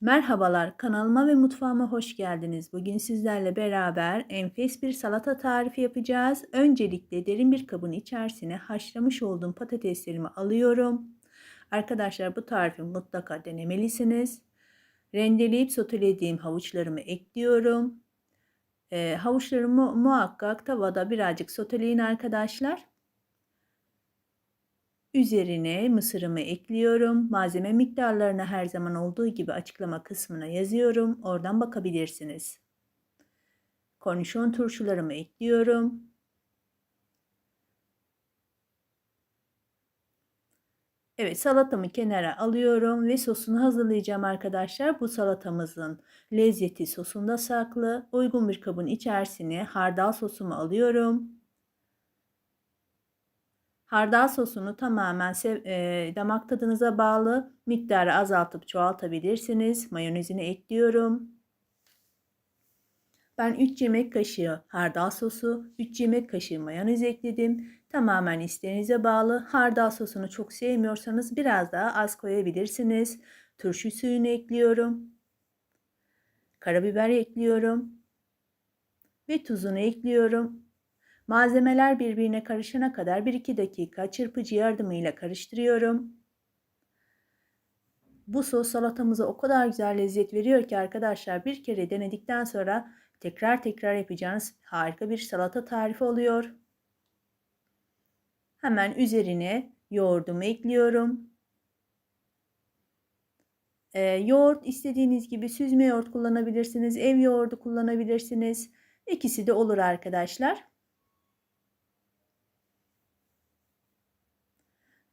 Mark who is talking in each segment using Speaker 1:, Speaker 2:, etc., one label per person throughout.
Speaker 1: Merhabalar, kanalıma ve mutfağıma hoş geldiniz. Bugün sizlerle beraber enfes bir salata tarifi yapacağız. Öncelikle derin bir kabın içerisine haşlamış olduğum patateslerimi alıyorum. Arkadaşlar bu tarifi mutlaka denemelisiniz. Rendeleyip sotelediğim havuçlarımı ekliyorum. Ee, havuçlarımı muhakkak tavada birazcık soteleyin arkadaşlar. Üzerine mısırımı ekliyorum. Malzeme miktarlarını her zaman olduğu gibi açıklama kısmına yazıyorum. Oradan bakabilirsiniz. Kornişon turşularımı ekliyorum. Evet salatamı kenara alıyorum ve sosunu hazırlayacağım arkadaşlar. Bu salatamızın lezzeti sosunda saklı. Uygun bir kabın içerisine hardal sosumu alıyorum. Hardal sosunu tamamen e, damak tadınıza bağlı miktarı azaltıp çoğaltabilirsiniz. Mayonezini ekliyorum. Ben 3 yemek kaşığı hardal sosu, 3 yemek kaşığı mayonez ekledim. Tamamen isteğinize bağlı. Hardal sosunu çok sevmiyorsanız biraz daha az koyabilirsiniz. Turşu suyunu ekliyorum. Karabiber ekliyorum. Ve tuzunu ekliyorum. Malzemeler birbirine karışana kadar 1-2 dakika çırpıcı yardımıyla karıştırıyorum. Bu sos salatamıza o kadar güzel lezzet veriyor ki arkadaşlar bir kere denedikten sonra tekrar tekrar yapacağınız harika bir salata tarifi oluyor. Hemen üzerine yoğurdumu ekliyorum. Ee, yoğurt istediğiniz gibi süzme yoğurt kullanabilirsiniz, ev yoğurdu kullanabilirsiniz. İkisi de olur arkadaşlar.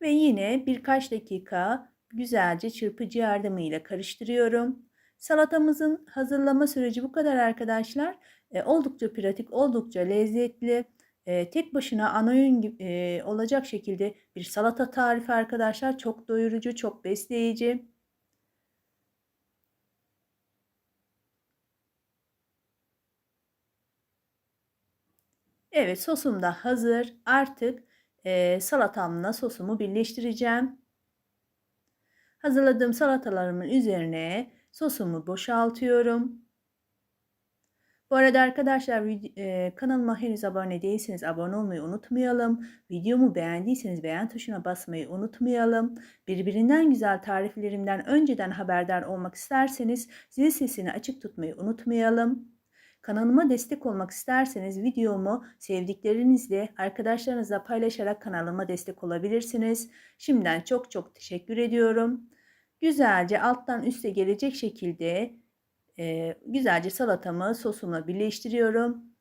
Speaker 1: Ve yine birkaç dakika güzelce çırpıcı yardımıyla karıştırıyorum. Salatamızın hazırlama süreci bu kadar arkadaşlar. E, oldukça pratik, oldukça lezzetli. E, tek başına ana öğün e, olacak şekilde bir salata tarifi arkadaşlar. Çok doyurucu, çok besleyici. Evet sosum da hazır. Artık e, salatamla sosumu birleştireceğim. Hazırladığım salatalarımın üzerine sosumu boşaltıyorum. Bu arada arkadaşlar e, kanalıma henüz abone değilseniz abone olmayı unutmayalım. Videomu beğendiyseniz beğen tuşuna basmayı unutmayalım. Birbirinden güzel tariflerimden önceden haberdar olmak isterseniz zil sesini açık tutmayı unutmayalım. Kanalıma destek olmak isterseniz videomu sevdiklerinizle, arkadaşlarınızla paylaşarak kanalıma destek olabilirsiniz. Şimdiden çok çok teşekkür ediyorum. Güzelce alttan üste gelecek şekilde e, güzelce salatamı sosumla birleştiriyorum.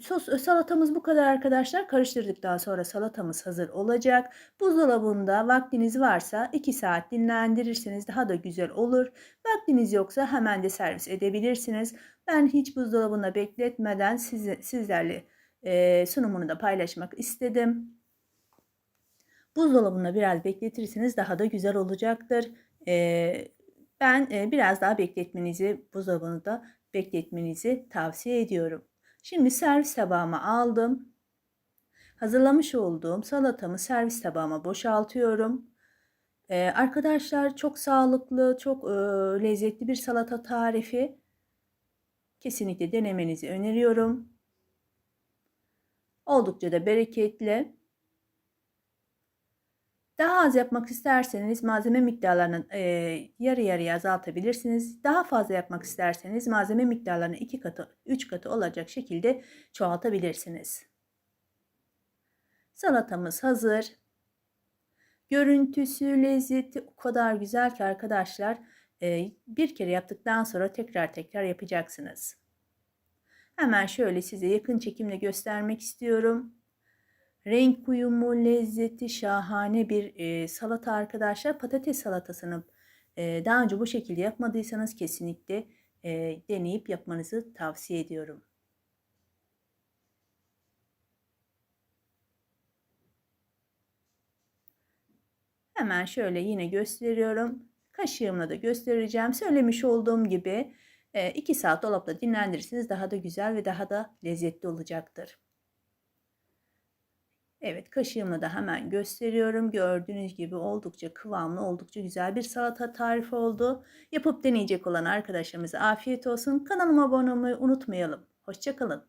Speaker 1: Sos salatamız bu kadar arkadaşlar. Karıştırdıktan sonra salatamız hazır olacak. Buzdolabında vaktiniz varsa 2 saat dinlendirirseniz daha da güzel olur. Vaktiniz yoksa hemen de servis edebilirsiniz. Ben hiç buzdolabında bekletmeden size, sizlerle e, sunumunu da paylaşmak istedim. Buzdolabında biraz bekletirseniz daha da güzel olacaktır. E, ben e, biraz daha bekletmenizi buzdolabında bekletmenizi tavsiye ediyorum. Şimdi servis tabağıma aldım. Hazırlamış olduğum salatamı servis tabağıma boşaltıyorum. Ee, arkadaşlar çok sağlıklı, çok e, lezzetli bir salata tarifi. Kesinlikle denemenizi öneriyorum. Oldukça da bereketli. Daha az yapmak isterseniz malzeme miktarlarını e, yarı yarıya azaltabilirsiniz. Daha fazla yapmak isterseniz malzeme miktarlarını 2 katı 3 katı olacak şekilde çoğaltabilirsiniz. Salatamız hazır. Görüntüsü, lezzeti o kadar güzel ki arkadaşlar e, bir kere yaptıktan sonra tekrar tekrar yapacaksınız. Hemen şöyle size yakın çekimle göstermek istiyorum. Renk uyumu, lezzeti şahane bir e, salata arkadaşlar. Patates salatasını e, daha önce bu şekilde yapmadıysanız kesinlikle e, deneyip yapmanızı tavsiye ediyorum. Hemen şöyle yine gösteriyorum. Kaşığımla da göstereceğim. Söylemiş olduğum gibi 2 saat dolapta dinlendirirsiniz. Daha da güzel ve daha da lezzetli olacaktır. Evet kaşığımla da hemen gösteriyorum. Gördüğünüz gibi oldukça kıvamlı, oldukça güzel bir salata tarifi oldu. Yapıp deneyecek olan arkadaşlarımıza afiyet olsun. Kanalıma abone olmayı unutmayalım. Hoşçakalın.